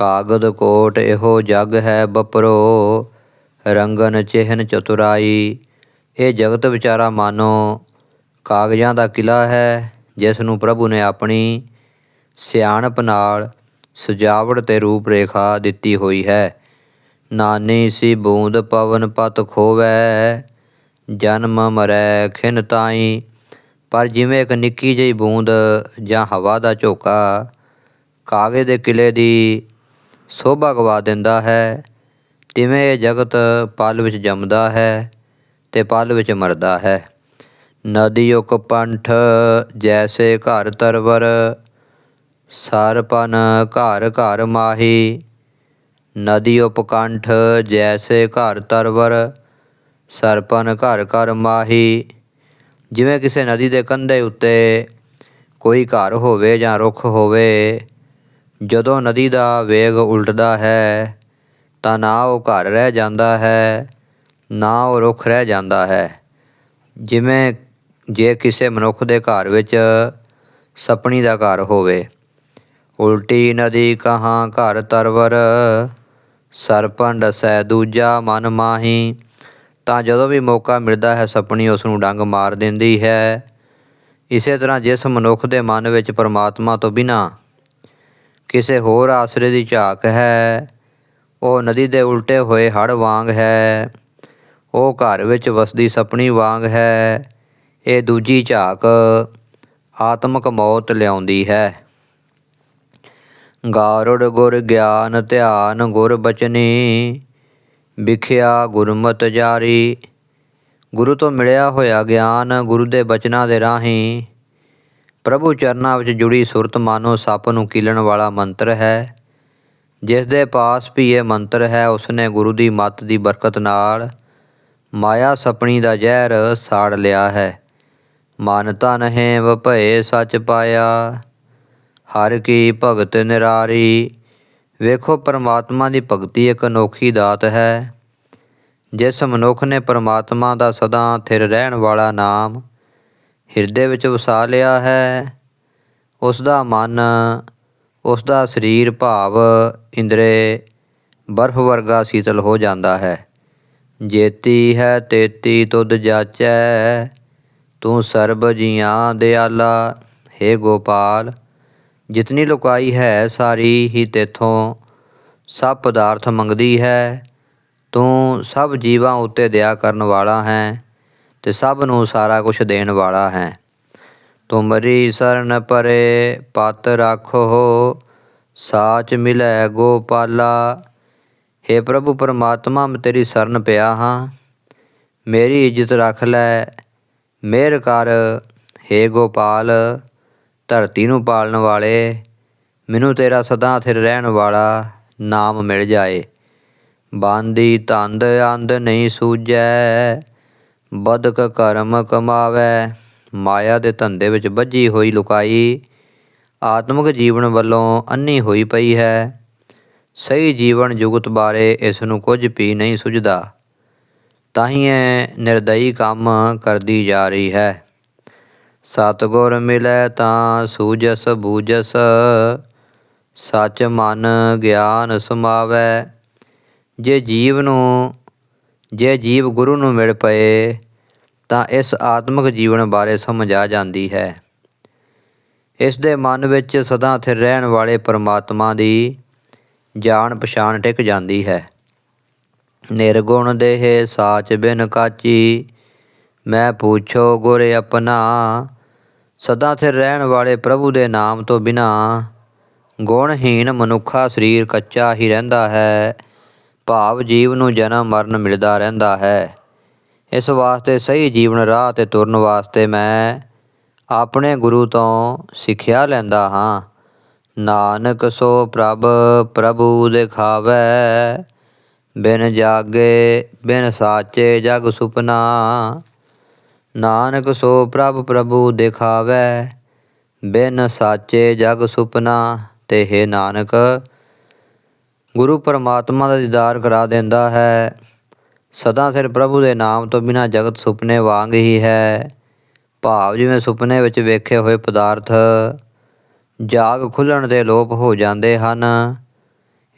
ਕਾਗਦ ਕੋਟ ਇਹੋ ਜਗ ਹੈ ਬਪਰੋ, ਰੰਗਨ ਚਿਹਨ ਚਤੁਰਾਈ। ਇਹ ਜਗਤ ਵਿਚਾਰਾ ਮਾਨੋ, ਕਾਗਜ਼ਾਂ ਦਾ ਕਿਲਾ ਹੈ ਜਿਸ ਨੂੰ ਪ੍ਰਭੂ ਨੇ ਆਪਣੀ ਸਿਆਣਪ ਨਾਲ ਸਜਾਵਟ ਤੇ ਰੂਪ ਰੇਖਾ ਦਿੱਤੀ ਹੋਈ ਹੈ। ਨਾਨੀ ਸੀ ਬੂੰਦ ਪਵਨ ਪਤ ਖੋਵੈ, ਜਨਮ ਮਰੈ ਖਿਨ ਤਾਈ। ਪਰ ਜਿਵੇਂ ਇੱਕ ਨਿੱਕੀ ਜਿਹੀ ਬੂੰਦ ਜਾਂ ਹਵਾ ਦਾ ਝੋਕਾ, ਕਾਗਜ਼ ਦੇ ਕਿਲੇ ਦੀ ਸੋਭਾ ਗਵਾ ਦਿੰਦਾ ਹੈ। ਤਿਵੇਂ ਇਹ ਜਗਤ ਪਲ ਵਿੱਚ ਜੰਮਦਾ ਹੈ ਤੇ ਪਲ ਵਿੱਚ ਮਰਦਾ ਹੈ। ਨਦੀ ਉਕ ਪੰਠ, ਜੈਸੇ ਘਰ ਤਰਵਰ ਸਰਪਨ ਘਰ ਘਰ ਮਾਹੀ। ਨਦੀ ਉਪਕੰਠ ਜੈਸੇ ਘਰ ਤਰਵਰ ਸਰਪਨ ਘਰ ਘਰ ਮਾਹੀ। ਜਿਵੇਂ ਕਿਸੇ ਨਦੀ ਦੇ ਕੰਢੇ ਉੱਤੇ ਕੋਈ ਘਰ ਹੋਵੇ ਜਾਂ ਰੁੱਖ ਹੋਵੇ ਜਦੋਂ ਨਦੀ ਦਾ ਵੇਗ ਉਲਟਦਾ ਹੈ, ਤਾਂ ਨਾ ਉਹ ਘਰ ਰਹਿ ਜਾਂਦਾ ਹੈ, ਨਾ ਉਹ ਰੁੱਖ ਰਹਿ ਜਾਂਦਾ ਹੈ। ਜਿਵੇਂ ਜੇ ਕਿਸੇ ਮਨੁੱਖ ਦੇ ਘਰ ਵਿੱਚ ਸੱਪਣੀ ਦਾ ਘਰ ਹੋਵੇ, ਉਲਟੀ ਨਦੀ ਕਹਾਂ ਘਰ ਤਰਵਰ, ਸਰਪੰਡ ਸੈ ਦੂਜਾ ਮਨ ਮਾਹੀ, ਤਾਂ ਜਦੋਂ ਵੀ ਮੌਕਾ ਮਿਲਦਾ ਹੈ, ਸੱਪਣੀ ਉਸ ਨੂੰ ਡੰਗ ਮਾਰ ਦਿੰਦੀ ਹੈ। ਇਸੇ ਤਰ੍ਹਾਂ ਜਿਸ ਮਨੁੱਖ ਦੇ ਮਨ ਵਿੱਚ ਪਰਮਾਤਮਾ ਤੋਂ ਬਿਨਾਂ ਕਿਸੇ ਹੋਰ ਆਸਰੇ ਦੀ ਝਾਕ ਹੈ। ਉਹ ਨਦੀ ਦੇ ਉਲਟੇ ਹੋਏ ਹੜ ਵਾਂਗ ਹੈ। ਉਹ ਘਰ ਵਿੱਚ ਵਸਦੀ ਸਪਣੀ ਵਾਂਗ ਹੈ। ਇਹ ਦੂਜੀ ਝਾਕ ਆਤਮਕ ਮੌਤ ਲਿਆਉਂਦੀ ਹੈ। ਗਾਰੁੜ ਗੁਰ ਗਿਆਨ ਧਿਆਨ ਗੁਰ ਬਚਨੀ, ਵਿਖਿਆ ਗੁਰਮਤ ਜਾਰੀ। ਗੁਰੂ ਤੋਂ ਮਿਲਿਆ ਹੋਇਆ ਗਿਆਨ ਗੁਰੂ ਦੇ ਬਚਨਾਂ ਦੇ ਰਾਹੀਂ ਪ੍ਰਭੂ ਚਰਨਾਂ ਵਿੱਚ ਜੁੜੀ ਸੁਰਤ ਮਾਨੋ ਸੱਪ ਨੂੰ ਕੀਲਣ ਵਾਲਾ ਮੰਤਰ ਹੈ। ਜਿਸ ਦੇ ਪਾਸ ਵੀ ਇਹ ਮੰਤਰ ਹੈ, ਉਸਨੇ ਗੁਰੂ ਦੀ ਮੱਤ ਦੀ ਬਰਕਤ ਨਾਲ ਮਾਇਆ ਸਪਣੀ ਦਾ ਜ਼ਹਿਰ ਸਾੜ ਲਿਆ ਹੈ। ਮਨ ਤਨ ਹੈ ਵਭਏ ਸੱਚ ਪਾਇਆ, ਹਰ ਕੀ ਭਗਤ ਨਿਰਾਰੀ। ਵੇਖੋ, ਪਰਮਾਤਮਾ ਦੀ ਭਗਤੀ ਇੱਕ ਅਨੋਖੀ ਦਾਤ ਹੈ। ਜਿਸ ਮਨੁੱਖ ਨੇ ਪਰਮਾਤਮਾ ਦਾ ਸਦਾ ਥਿਰ ਰਹਿਣ ਵਾਲਾ ਨਾਮ ਹਿਰਦੇ ਵਿੱਚ ਵਸਾ ਲਿਆ ਹੈ। ਉਸ ਦਾ ਮਨ ਉਸ ਦਾ ਸਰੀਰ ਭਾਵ ਇੰਦਰੇ ਬਰਫ਼ ਵਰਗਾ ਸੀਤਲ ਹੋ ਜਾਂਦਾ ਹੈ। ਜੇਤੀ ਹੈ, ਤੇਤੀ ਤੁਧ ਜਾਚੈ, ਤੂੰ ਸਰਬ ਜੀਆਂ ਦਿਆਲਾ हे ਗੋਪਾਲ, ਜਿਤਨੀ ਲੁਕਾਈ ਹੈ ਸਾਰੀ ਹੀ ਤੇਥੋਂ ਸਭ ਪਦਾਰਥ ਮੰਗਦੀ ਹੈ। ਤੂੰ ਸਭ ਜੀਵਾਂ ਉੱਤੇ ਦਇਆ ਕਰਨ ਵਾਲਾ ਹੈ। ਤੇ ਸਭ ਨੂੰ ਸਾਰਾ ਕੁਝ ਦੇਣ ਵਾਲਾ ਹੈ। ਤੁਮਰੀ ਸਰਨ ਪਰੇ, ਪਤ ਰਾਖੋ, ਸਾਚ ਮਿਲੈ ਗੋਪਾਲਾ। हे ਪ੍ਰਭੂ ਪਰਮਾਤਮਾ, ਮੈਂ ਤੇਰੀ ਸਰਨ ਪਿਆ ਹਾਂ। ਮੇਰੀ ਇੱਜ਼ਤ ਰੱਖ ਲੈ। ਮਿਹਰ ਕਰ हे ਗੋਪਾਲ, ਧਰਤੀ ਨੂੰ ਪਾਲਣ ਵਾਲੇ। ਮੈਨੂੰ ਤੇਰਾ ਸਦਾ ਥਿਰ ਰਹਿਣ ਵਾਲਾ ਨਾਮ ਮਿਲ ਜਾਏ। ਬਾਂਦੀ ਤੰਦ ਅੰਦ ਨਹੀਂ ਸੂਜੈ ਬਦਕ ਕਰਮ ਕਮਾਵੇ। ਮਾਇਆ ਦੇ ਧੰਦੇ ਵਿੱਚ ਵੱਜੀ ਹੋਈ ਲੁਕਾਈ, ਆਤਮਿਕ ਜੀਵਨ ਵੱਲੋਂ ਅੰਨੀ ਹੋਈ ਪਈ ਹੈ। ਸਹੀ ਜੀਵਨ ਜੁਗਤ ਬਾਰੇ ਇਸ ਨੂੰ ਕੁਝ ਵੀ ਨਹੀਂ ਸੁਝਦਾ। ਤਾਂ ਹੀ ਇਹ ਨਿਰਦਈ ਕੰਮ ਕਰਦੀ ਜਾ ਰਹੀ ਹੈ। ਸਤਗੁਰ ਮਿਲੈ ਤਾਂ ਸੂਜਸ ਬੂਜਸ ਸੱਚ ਮਨ ਗਿਆਨ ਸਮਾਵੈ। ਜੇ ਜੀਵ ਨੂੰ, ਜੇ ਜੀਵ ਗੁਰੂ ਨੂੰ ਮਿਲ ਪਏ ਤਾਂ ਇਸ ਆਤਮਿਕ ਜੀਵਨ ਬਾਰੇ ਸਮਝ ਆ ਜਾਂਦੀ ਹੈ। ਇਸ ਦੇ ਮਨ ਵਿੱਚ ਸਦਾ ਸਥਿਰ ਰਹਿਣ ਵਾਲੇ ਪਰਮਾਤਮਾ ਦੀ ਜਾਣ ਪਛਾਣ ਟਿਕ ਜਾਂਦੀ ਹੈ। ਨਿਰਗੁਣ ਦੇਹ ਸਾਚ ਬਿਨ ਕਾਚੀ, ਮੈਂ ਪੁੱਛੋ ਗੁਰ ਆਪਣਾ। ਸਦਾ ਸਥਿਰ ਰਹਿਣ ਵਾਲੇ ਪ੍ਰਭੂ ਦੇ ਨਾਮ ਤੋਂ ਬਿਨਾ ਗੁਣਹੀਨ ਮਨੁੱਖਾ ਸਰੀਰ ਕੱਚਾ ਹੀ ਰਹਿੰਦਾ ਹੈ, ਭਾਵ ਜੀਵ ਨੂੰ ਜਨਮ ਮਰਨ ਮਿਲਦਾ ਰਹਿੰਦਾ ਹੈ। ਇਸ ਵਾਸਤੇ ਸਹੀ ਜੀਵਨ ਰਾਹ ਤੇ ਤੁਰਨ ਵਾਸਤੇ ਮੈਂ ਆਪਣੇ ਗੁਰੂ ਤੋਂ ਸਿੱਖਿਆ ਲੈਂਦਾ ਹਾਂ। ਨਾਨਕ ਸੋ ਪ੍ਰਭ, ਪ੍ਰਭੂ ਦਿਖਾਵੈ। ਬਿਨ ਜਾਗੇ, ਬਿਨ ਸਾਚੇ ਜਗ ਸੁਪਨਾ। ਨਾਨਕ ਸੋ ਪ੍ਰਭ, ਪ੍ਰਭੂ ਦਿਖਾਵੈ। ਬਿਨ ਸਾਚੇ ਜਗ ਸੁਪਨਾ ਤੇ ਹੈ ਨਾਨਕ, ਗੁਰੂ ਪਰਮਾਤਮਾ ਦਾ ਦੀਦਾਰ ਕਰਾ ਦਿੰਦਾ ਹੈ। ਸਦਾ ਸਿਰ ਪ੍ਰਭੂ ਦੇ ਨਾਮ ਤੋਂ ਬਿਨਾ ਜਗਤ ਸੁਪਨੇ ਵਾਂਗ ਹੀ ਹੈ। ਭਾਵ ਜਿਵੇਂ ਸੁਪਨੇ ਵਿੱਚ ਵੇਖੇ ਹੋਏ ਪਦਾਰਥ ਜਾਗ ਖੁੱਲਣ ਦੇ ਲੋਪ ਹੋ ਜਾਂਦੇ ਹਨ,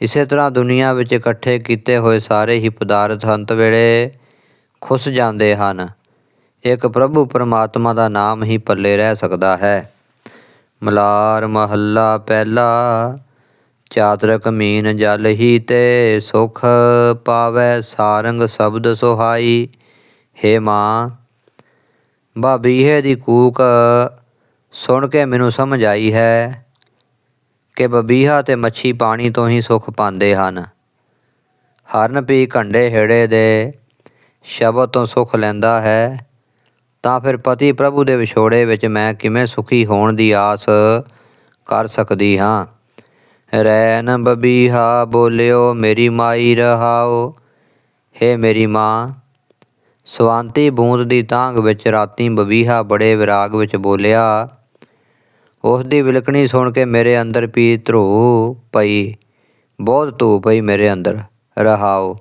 ਇਸੇ ਤਰ੍ਹਾਂ ਦੁਨੀਆ ਵਿੱਚ ਇਕੱਠੇ ਕੀਤੇ ਹੋਏ ਸਾਰੇ ਹੀ ਪਦਾਰਥ ਅੰਤ ਵੇਲੇ ਖੁੱਸ ਜਾਂਦੇ ਹਨ। ਇੱਕ ਪ੍ਰਭੂ ਪਰਮਾਤਮਾ ਦਾ ਨਾਮ ਹੀ ਪੱਲੇ ਰਹਿ ਸਕਦਾ ਹੈ। ਮਲਾਰ ਮਹੱਲਾ ਪਹਿਲਾ ਚਾਤਰਕ ਮੀਨ ਜਲ ਹੀ ਤੇ ਸੁਖ ਪਾਵੈ ਸਾਰੰਗ ਸ਼ਬਦ ਸੁਹਾਈ। ਹੇ ਮਾਂ ਬਾਬੀਹੇ ਦੀ ਕੂਕ ਸੁਣ ਕੇ ਮੈਨੂੰ ਸਮਝ ਆਈ ਹੈ ਕਿ ਬਬੀਹਾ ਤੇ ਮੱਛੀ ਪਾਣੀ ਤੋਂ ਹੀ ਸੁਖ ਪਾਉਂਦੇ ਹਨ। ਹਰਨ ਪੀ ਘੰਡੇ ਹੇੜੇ ਦੇ ਸ਼ਬਦ ਤੋਂ ਸੁਖ ਲੈਂਦਾ ਹੈ। ਤਾਂ ਫਿਰ ਪਤੀ ਪ੍ਰਭੂ ਦੇ ਵਿਛੋੜੇ ਵਿੱਚ ਮੈਂ ਕਿਵੇਂ ਸੁਖੀ ਹੋਣ ਦੀ ਆਸ ਕਰ ਸਕਦੀ ਹਾਂ? ਰੈਨ ਬਬੀਹਾ, ਬੋਲਿਓ ਮੇਰੀ ਮਾਈ ਰਹਾਓ। ਹੇ ਮੇਰੀ ਮਾਂ, ਸਵਾਂਤੀ ਬੂੰਦ ਦੀ ਤਾਂਗ ਵਿੱਚ ਰਾਤੀ ਬਬੀਹਾ ਬੜੇ ਵਿਰਾਗ ਵਿੱਚ ਬੋਲਿਆ ਉਸ ਦੀ ਵਿਲਕਣੀ ਸੁਣ ਕੇ ਮੇਰੇ ਅੰਦਰ ਪੀ ਧਰੂ ਪਈ, ਬਹੁਤ ਧੂ ਪਈ ਮੇਰੇ ਅੰਦਰ, ਰਹਾਓ।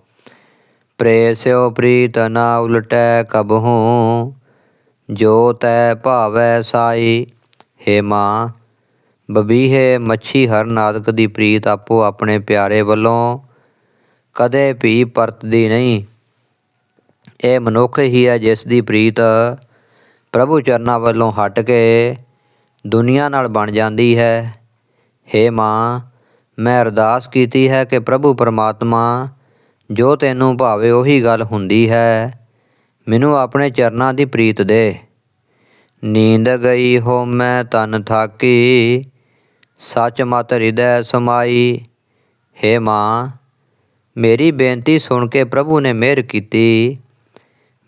ਪ੍ਰੇਸਿਓ ਪ੍ਰੀਤ ਨਾ ਉਲਟੈ ਕਬਹੂ ਜੋ ਤੈ ਭਾਵੈ ਸਾਈ, ਹੇ ਮਾਂ ਬਬੀਹੇ ਮੱਛੀ ਹਰਨ ਆਦਿਕ ਦੀ ਪ੍ਰੀਤ ਆਪੋ ਆਪਣੇ ਪਿਆਰੇ ਵੱਲੋਂ ਕਦੇ ਵੀ ਪਰਤਦੀ ਨਹੀਂ। ਇਹ ਮਨੁੱਖ ਹੀ ਹੈ ਜਿਸ ਦੀ ਪ੍ਰੀਤ ਪ੍ਰਭੂ ਚਰਨਾਂ ਵੱਲੋਂ ਹਟ ਕੇ ਦੁਨੀਆ ਨਾਲ ਬਣ ਜਾਂਦੀ ਹੈ। ਹੇ ਮਾਂ, ਮੈਂ ਅਰਦਾਸ ਕੀਤੀ ਹੈ ਕਿ ਪ੍ਰਭੂ ਪਰਮਾਤਮਾ, ਜੋ ਤੈਨੂੰ ਭਾਵੇ ਉਹੀ ਗੱਲ ਹੁੰਦੀ ਹੈ, ਮੈਨੂੰ ਆਪਣੇ ਚਰਨਾਂ ਦੀ ਪ੍ਰੀਤ ਦੇ। ਨੀਂਦ ਗਈ ਹੋ ਮੈਂ ਤਨ ਥਾਕੀ ਸੱਚ ਮਤ ਹਿਰਦੈ ਸਮਾਈ। ਹੇ ਮਾਂ, ਮੇਰੀ ਬੇਨਤੀ ਸੁਣ ਕੇ ਪ੍ਰਭੂ ਨੇ ਮਿਹਰ ਕੀਤੀ।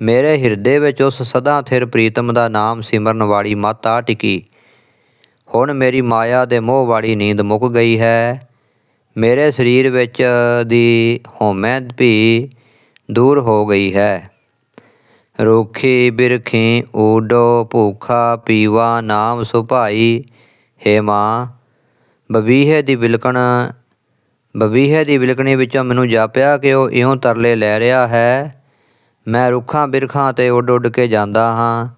ਮੇਰੇ ਹਿਰਦੇ ਵਿੱਚ ਉਸ ਸਦਾ ਥਿਰ ਪ੍ਰੀਤਮ ਦਾ ਨਾਮ ਸਿਮਰਨ ਵਾਲੀ ਮਾਤਾ ਟਿਕੀ। ਹੁਣ ਮੇਰੀ ਮਾਇਆ ਦੇ ਮੋਹ ਵਾਲੀ ਨੀਂਦ ਮੁੱਕ ਗਈ ਹੈ। ਮੇਰੇ ਸਰੀਰ ਵਿੱਚ ਦੀ ਹਉਮੈ ਵੀ ਦੂਰ ਹੋ ਗਈ ਹੈ। ਰੁਖੀ ਬਿਰਖੀ ਊਡੋ ਭੂਖਾ ਪੀਵਾ ਨਾਮ ਸੁਭਾਈ। ਹੇ ਮਾਂ ਬਬੀਹੇ ਦੀ ਵਿਲਕਣ, ਬਬੀਹੇ ਦੀ ਵਿਲਕਣੀ ਵਿੱਚੋਂ ਮੈਨੂੰ ਜਾਪਿਆ ਕਿ ਉਹ ਇਉਂ ਤਰਲੇ ਲੈ ਰਿਹਾ ਹੈ। ਮੈਂ ਰੁੱਖਾਂ ਬਿਰਖਾਂ ਤੇ ਉੱਡ ਉੱਡ ਕੇ ਜਾਂਦਾ ਹਾਂ,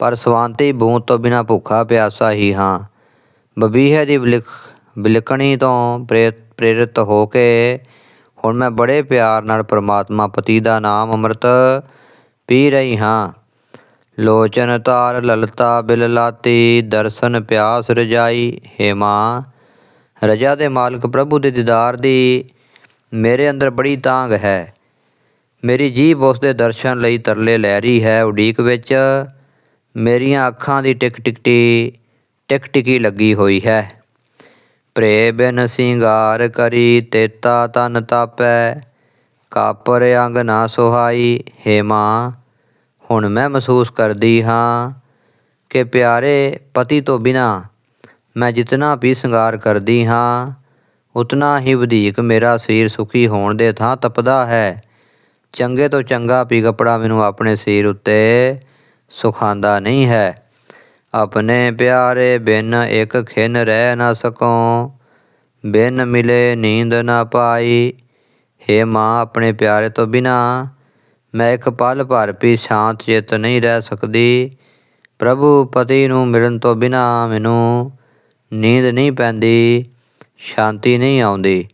ਪਰ ਸਵਾਂਤੀ ਬੂੰਦ ਤੋਂ ਬਿਨਾ ਭੁੱਖਾ ਪਿਆਸਾ ਹੀ ਹਾਂ। ਬਬੀਹੇ ਦੀ ਵਿਲਖ ਵਿਲਕਣੀ ਤੋਂ ਪ੍ਰੇਰ, ਪ੍ਰੇਰਿਤ ਹੋ ਕੇ ਹੁਣ ਮੈਂ ਬੜੇ ਪਿਆਰ ਨਾਲ ਪ੍ਰਮਾਤਮਾ ਪਤੀ ਦਾ ਨਾਮ ਅੰਮ੍ਰਿਤ ਪੀ ਰਹੀ ਹਾਂ। ਲੋਚਨ ਤਾਰ ਲਲਤਾ ਬਿਲ ਲਾਤੀ ਦਰਸ਼ਨ ਪਿਆਸ ਰਜਾਈ ਹੇ ਮਾਂ ਰਜਾ ਦੇ ਮਾਲਕ ਪ੍ਰਭੂ ਦੇ ਦੀਦਾਰ ਦੀ ਮੇਰੇ ਅੰਦਰ ਬੜੀ ਤਾਂਗ ਹੈ। ਮੇਰੀ ਜੀਭ ਉਸ ਦੇ ਦਰਸ਼ਨ ਲਈ ਤਰਲੇ ਲੈ ਰਹੀ ਹੈ। ਉਡੀਕ ਵਿੱਚ ਮੇਰੀਆਂ ਅੱਖਾਂ ਦੀ ਟਿਕ ਟਿਕਟੀ, ਟਿਕ ਟਿਕੀ ਲੱਗੀ ਹੋਈ ਹੈ। ਪ੍ਰੇ ਬਿਨ ਸਿੰਗਾਰ ਕਰੀ ਤੇਤਾ ਤਨ ਤਾਪੈ, ਕਾਪਰ ਅੰਗ ਨਾ ਸੁਹਾਈ। ਹੇ ਮਾਂ, ਹੁਣ ਮੈਂ ਮਹਿਸੂਸ ਕਰਦੀ ਹਾਂ ਕਿ ਪਿਆਰੇ ਪਤੀ ਤੋਂ ਬਿਨਾ ਮੈਂ ਜਿਤਨਾ ਵੀ ਸ਼ਿੰਗਾਰ ਕਰਦੀ ਹਾਂ, ਉਤਨਾ ਹੀ ਵਧੀਕ ਮੇਰਾ ਸਰੀਰ ਸੁਖੀ ਹੋਣ ਦੇ ਥਾਂ ਤਪਦਾ ਹੈ। ਚੰਗੇ ਤੋਂ ਚੰਗਾ ਵੀ ਕੱਪੜਾ ਮੈਨੂੰ ਆਪਣੇ ਸਰੀਰ ਉੱਤੇ ਸੁਖਾਂਦਾ ਨਹੀਂ ਹੈ। ਆਪਣੇ ਪਿਆਰੇ ਬਿਨ ਇੱਕ ਖਿਨ ਰਹਿ ਨਾ ਸਕੋ, ਬਿਨ ਮਿਲੇ ਨੀਂਦ ਨਾ ਪਾਈ। ਹੇ ਮਾਂ, ਆਪਣੇ ਪਿਆਰੇ ਤੋਂ ਬਿਨਾ ਮੈਂ ਇੱਕ ਪਲ ਭਰ ਵੀ ਸ਼ਾਂਤ ਚਿੱਤ ਨਹੀਂ ਰਹਿ ਸਕਦੀ। ਪ੍ਰਭੂ ਪਤੀ ਨੂੰ ਮਿਲਣ ਤੋਂ ਬਿਨਾ ਮੈਨੂੰ ਨੀਂਦ ਨਹੀਂ ਪੈਂਦੀ, ਸ਼ਾਂਤੀ ਨਹੀਂ ਆਉਂਦੀ।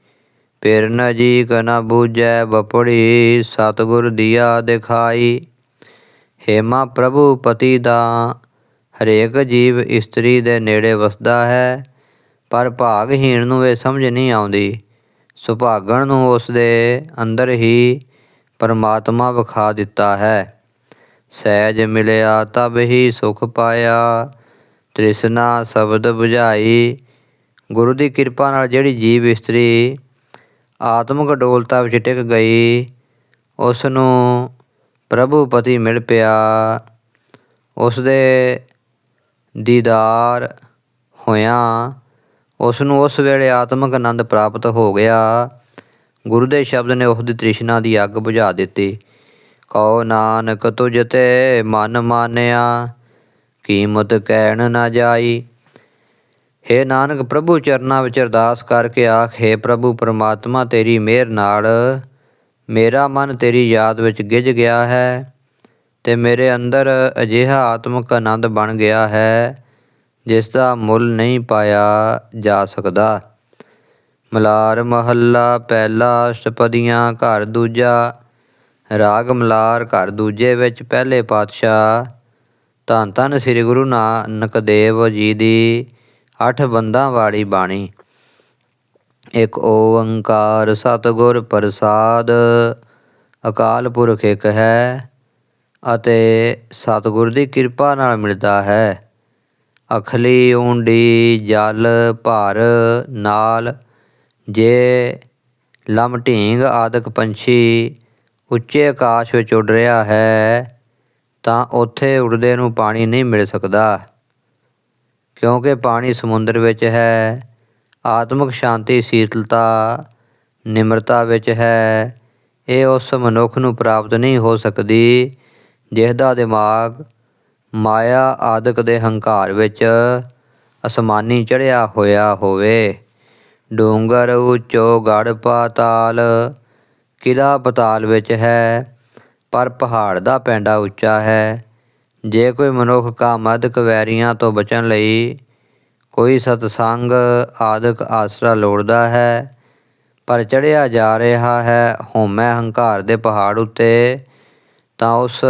ਫਿਰ ਜੀ ਕਨਾ ਬੂਝੈ ਬਪੜੀ, ਸਤਗੁਰ ਦੀਆ ਦਿਖਾਈ। ਹੇਮਾ ਪ੍ਰਭੂ ਪਤੀ ਦਾ ਹਰੇਕ ਜੀਵ ਇਸਤਰੀ ਦੇ ਨੇੜੇ ਵਸਦਾ ਹੈ, ਪਰ ਭਾਗਹੀਣ ਨੂੰ ਇਹ ਸਮਝ ਨਹੀਂ ਆਉਂਦੀ। ਸੁਭਾਗਣ ਨੂੰ ਉਸ ਦੇ ਅੰਦਰ ਹੀ ਪਰਮਾਤਮਾ ਵਿਖਾ ਦਿੱਤਾ ਹੈ। ਸਹਿਜ ਮਿਲਿਆ, ਤਬ ਹੀ ਸੁਖ ਪਾਇਆ। ਤ੍ਰਿਸ਼ਨਾ ਸ਼ਬਦ 부ਝਾਈ ਗੁਰੂ ਦੀ ਕਿਰਪਾ ਨਾਲ ਜਿਹੜੀ ਜੀਵ ਇਸਤਰੀ ਆਤਮਿਕ ਡੋਲਤਾ ਵਿੱਚ ਟਿਕ ਗਈ ਉਸ ਨੂੰ ਪ੍ਰਭੂ ਪਤੀ ਮਿਲ ਪਿਆ। ਉਸ ਦੇ ਦੀਦਾਰ ਹੋਇਆ ਉਸ ਨੂੰ ਉਸ ਵੇਲੇ ਆਤਮਿਕ ਆਨੰਦ ਪ੍ਰਾਪਤ ਹੋ ਗਿਆ। ਗੁਰੂ ਦੇ ਸ਼ਬਦ ਨੇ ਉਸ ਦੀ ਤ੍ਰਿਸ਼ਨਾ ਦੀ ਅੱਗ ਬੁਝਾ ਦਿੱਤੀ। ਕਹੋ ਨਾਨਕ, ਤੁਝ ਤੇ ਮਨ ਮਾਨਿਆ ਕੀਮਤ ਕਹਿਣ ਨਾ ਜਾਈ। ਹੇ ਨਾਨਕ ਪ੍ਰਭੂ ਚਰਨਾਂ ਵਿੱਚ ਅਰਦਾਸ ਕਰਕੇ ਆਖ, ਹੇ ਪ੍ਰਭੂ ਪਰਮਾਤਮਾ ਤੇਰੀ ਮਿਹਰ ਨਾਲ, ਮੇਰਾ ਮਨ ਤੇਰੀ ਯਾਦ ਵਿੱਚ ਗਿੱਜ ਗਿਆ ਹੈ ਤੇ ਮੇਰੇ ਅੰਦਰ ਅਜਿਹਾ ਆਤਮਿਕ ਆਨੰਦ ਬਣ ਗਿਆ ਹੈ ਜਿਸ ਦਾ ਮੁੱਲ ਨਹੀਂ ਪਾਇਆ ਜਾ ਸਕਦਾ। ਮਲਾਰ ਮਹੱਲਾ ਪਹਿਲਾ ਅਸ਼ਟਪਦੀਆਂ ਘਰ ਦੂਜਾ, ਰਾਗ ਮਲਾਰ ਘਰ ਦੂਜੇ ਵਿੱਚ ਪਹਿਲੇ ਪਾਤਸ਼ਾਹ ਧੰਨ ਧੰਨ ਸ੍ਰੀ ਗੁਰੂ ਨਾਨਕ ਦੇਵ ਜੀ ਦੀ ਅੱਠ ਬੰਦਾਂ ਵਾਲੀ ਬਾਣੀ। ਇੱਕ ਓੰਕਾਰ ਸਤਿਗੁਰ ਪ੍ਰਸਾਦ, ਅਕਾਲ ਪੁਰਖ ਇੱਕ ਹੈ ਅਤੇ ਸਤਿਗੁਰ ਦੀ ਕਿਰਪਾ ਨਾਲ ਮਿਲਦਾ ਹੈ। ਅਖਲੀ ਉਂਡੀ ਜਲ ਭਰ ਨਾਲ ਜੇ ਲਮ ਢੀਂਗ ਆਦਿਕ ਪੰਛੀ ਉੱਚੇ ਆਕਾਸ਼ ਵਿੱਚ ਉੱਡ ਰਿਹਾ ਹੈ ਤਾਂ ਉੱਥੇ ਉੱਡਦੇ ਨੂੰ ਪਾਣੀ ਨਹੀਂ ਮਿਲ ਸਕਦਾ। ਕਿਉਂਕਿ ਪਾਣੀ ਸਮੁੰਦਰ ਵਿੱਚ ਹੈ, ਆਤਮਿਕ ਸ਼ਾਂਤੀ, ਸੀਤਲਤਾ, ਨਿਮਰਤਾ ਵਿੱਚ ਹੈ, ਇਹ ਉਸ ਮਨੁੱਖ ਨੂੰ ਪ੍ਰਾਪਤ ਨਹੀਂ ਹੋ ਸਕਦੀ, ਜਿਸ ਦਾ ਦਿਮਾਗ ਮਾਇਆ ਆਦਿਕ ਦੇ ਹੰਕਾਰ ਵਿੱਚ ਅਸਮਾਨੀ ਚੜਿਆ ਹੋਇਆ ਹੋਵੇ। ਡੂੰਗਰ, ਉੱਚੋ ਗੜ ਪਾਤਾਲ ਕਿਲਾ ਪਤਾਲ ਵਿੱਚ ਹੈ। ਪਰ ਪਹਾੜ ਦਾ ਪੈਂਡਾ ਉੱਚਾ ਹੈ। ਜੇ ਕੋਈ ਮਨੁੱਖ ਕਾਮਦਕ ਵੈਰੀਆਂ ਤੋਂ ਬਚਣ ਲਈ ਕੋਈ ਸਤਸੰਗ ਆਦਿਕ ਆਸਰਾ ਲੋੜਦਾ ਹੈ, ਪਰ ਚੜਿਆ ਜਾ ਰਿਹਾ ਹੈ ਹਉਮੈ ਹੰਕਾਰ ਦੇ ਪਹਾੜ ਉੱਤੇ, ਤਾਂ ਉਸ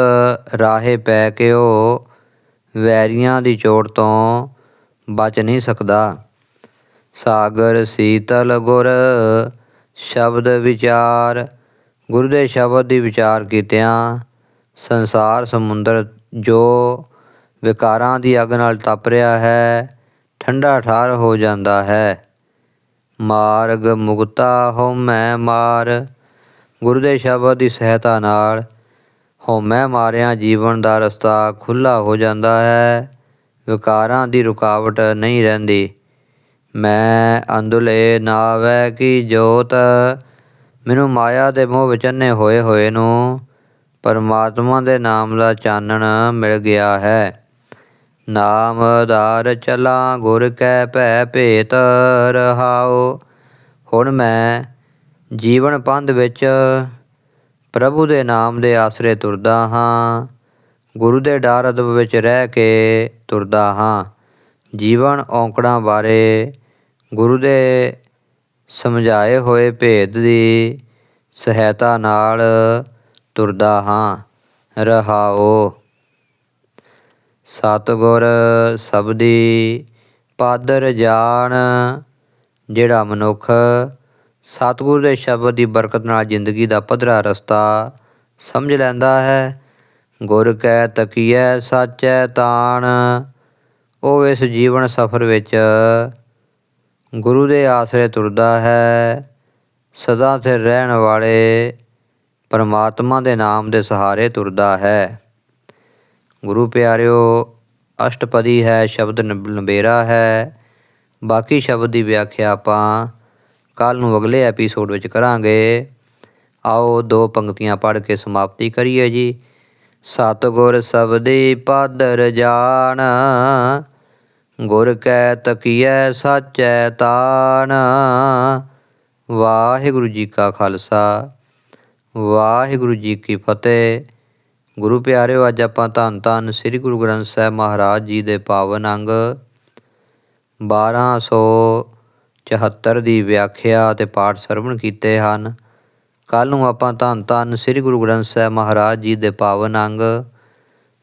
ਰਾਹੇ ਪੈ ਕੇ ਉਹ ਵੈਰੀਆਂ ਦੀ ਚੋਟ ਤੋਂ ਬਚ ਨਹੀਂ ਸਕਦਾ। ਸਾਗਰ, ਸੀਤਲ, ਗੁਰ ਸ਼ਬਦ ਵਿਚਾਰ ਗੁਰੂ ਦੇ ਸ਼ਬਦ ਦੀ ਵਿਚਾਰ ਕੀਤਿਆਂ ਸੰਸਾਰ ਸਮੁੰਦਰ ਜੋ ਵਿਕਾਰਾਂ ਦੀ ਅੱਗ ਨਾਲ ਤਪ ਰਿਹਾ ਹੈ, ਠੰਡਾ ਠਾਰ ਹੋ ਜਾਂਦਾ ਹੈ। ਮਾਰਗ ਮੁਕਤਾ ਹਉਮੈ ਮਾਰ। ਗੁਰੂ ਦੇ ਸ਼ਬਦ ਦੀ ਸਹਾਇਤਾ ਨਾਲ ਹਉਮੈ ਮਾਰਿਆ ਜੀਵਨ ਦਾ ਰਸਤਾ ਖੁੱਲਾ ਹੋ ਜਾਂਦਾ ਹੈ। ਵਿਕਾਰਾਂ ਦੀ ਰੁਕਾਵਟ ਨਹੀਂ ਰਹਿੰਦੀ। ਮੈਂ ਅੰਦੁਲੇ ਨਾਵੈ ਕੀ ਜੋਤ ਮੈਨੂੰ ਮਾਇਆ ਦੇ ਮੋਹ ਵਿੱਚ ਅੰਨੇ ਹੋਏ ਹੋਏ ਨੂੰ ਪਰਮਾਤਮਾ ਦੇ ਨਾਮ ਦਾ ਚਾਨਣ ਮਿਲ ਗਿਆ ਹੈ। ਨਾਮਦਾਰ ਚਲਾ, ਗੁਰ ਕੈ ਭੈ ਭੇਤ ਰਹਾਓ ਹੁਣ ਮੈਂ ਜੀਵਨ ਪੰਧ ਵਿੱਚ ਪ੍ਰਭੂ ਦੇ ਨਾਮ ਦੇ ਆਸਰੇ ਤੁਰਦਾ ਹਾਂ। ਗੁਰੂ ਦੇ ਡਰ ਅਦਬ ਵਿੱਚ ਰਹਿ ਕੇ ਤੁਰਦਾ ਹਾਂ। ਜੀਵਨ ਔਂਕੜਾਂ ਬਾਰੇ ਗੁਰੂ ਦੇ ਸਮਝਾਏ ਹੋਏ ਭੇਦ ਦੀ ਸਹਾਇਤਾ ਨਾਲ ਤੁਰਦਾ ਹਾਂ, ਰਹਾਓ। ਸਤਿਗੁਰ ਸਬਦੀ ਪਾਦਰ ਜਾਣ, ਜਿਹੜਾ ਮਨੁੱਖ ਸਤਿਗੁਰ ਦੇ ਸ਼ਬਦ ਦੀ ਬਰਕਤ ਨਾਲ ਜ਼ਿੰਦਗੀ ਦਾ ਪੱਧਰਾ ਰਸਤਾ ਸਮਝ ਲੈਂਦਾ ਹੈ। ਗੁਰ ਕੈ ਤਕੀਐ, ਸਾਚੈ ਤਾਣ, ਉਹ ਇਸ ਜੀਵਨ ਸਫਰ ਵਿੱਚ ਗੁਰੂ ਦੇ ਆਸਰੇ ਤੁਰਦਾ ਹੈ। ਸਦਾ ਸਥਿਰ ਰਹਿਣ ਵਾਲੇ ਪਰਮਾਤਮਾ ਦੇ ਨਾਮ ਦੇ ਸਹਾਰੇ ਤੁਰਦਾ ਹੈ। ਗੁਰੂ ਪਿਆਰਿਓ, ਅਸ਼ਟਪਦੀ ਹੈ, ਸ਼ਬਦ ਨੰਬੇਰਾ ਹੈ। ਬਾਕੀ ਸ਼ਬਦ ਦੀ ਵਿਆਖਿਆ ਆਪਾਂ ਕੱਲ ਨੂੰ ਅਗਲੇ ਐਪੀਸੋਡ ਵਿੱਚ ਕਰਾਂਗੇ। ਆਓ ਦੋ ਪੰਕਤੀਆਂ ਪੜ੍ਹ ਕੇ ਸਮਾਪਤੀ ਕਰੀਏ ਜੀ। ਸਤਿਗੁਰ ਸਬਦੀ ਪਾਦਰ ਜਾਣ। ਗੁਰ ਕੈ ਤਕੀਐ, ਸਾਚੈ ਤਾਣ ਵਾਹਿਗੁਰੂ ਜੀ ਕਾ ਖਾਲਸਾ, ਵਾਹਿਗੁਰੂ ਜੀ ਕੀ ਫਤਿਹ। ਗੁਰੂ ਪਿਆਰਿਓ, ਅੱਜ ਆਪਾਂ ਧੰਨ ਧੰਨ ਸ੍ਰੀ ਗੁਰੂ ਗ੍ਰੰਥ ਸਾਹਿਬ ਮਹਾਰਾਜ ਜੀ ਦੇ ਪਾਵਨ ਅੰਗ 1274 ਦੀ ਵਿਆਖਿਆ ਅਤੇ ਪਾਠ ਸਰਵਣ ਕੀਤੇ ਹਨ। ਕੱਲ ਨੂੰ ਆਪਾਂ ਧੰਨ ਧੰਨ ਸ੍ਰੀ ਗੁਰੂ ਗ੍ਰੰਥ ਸਾਹਿਬ ਮਹਾਰਾਜ ਜੀ ਦੇ ਪਾਵਨ ਅੰਗ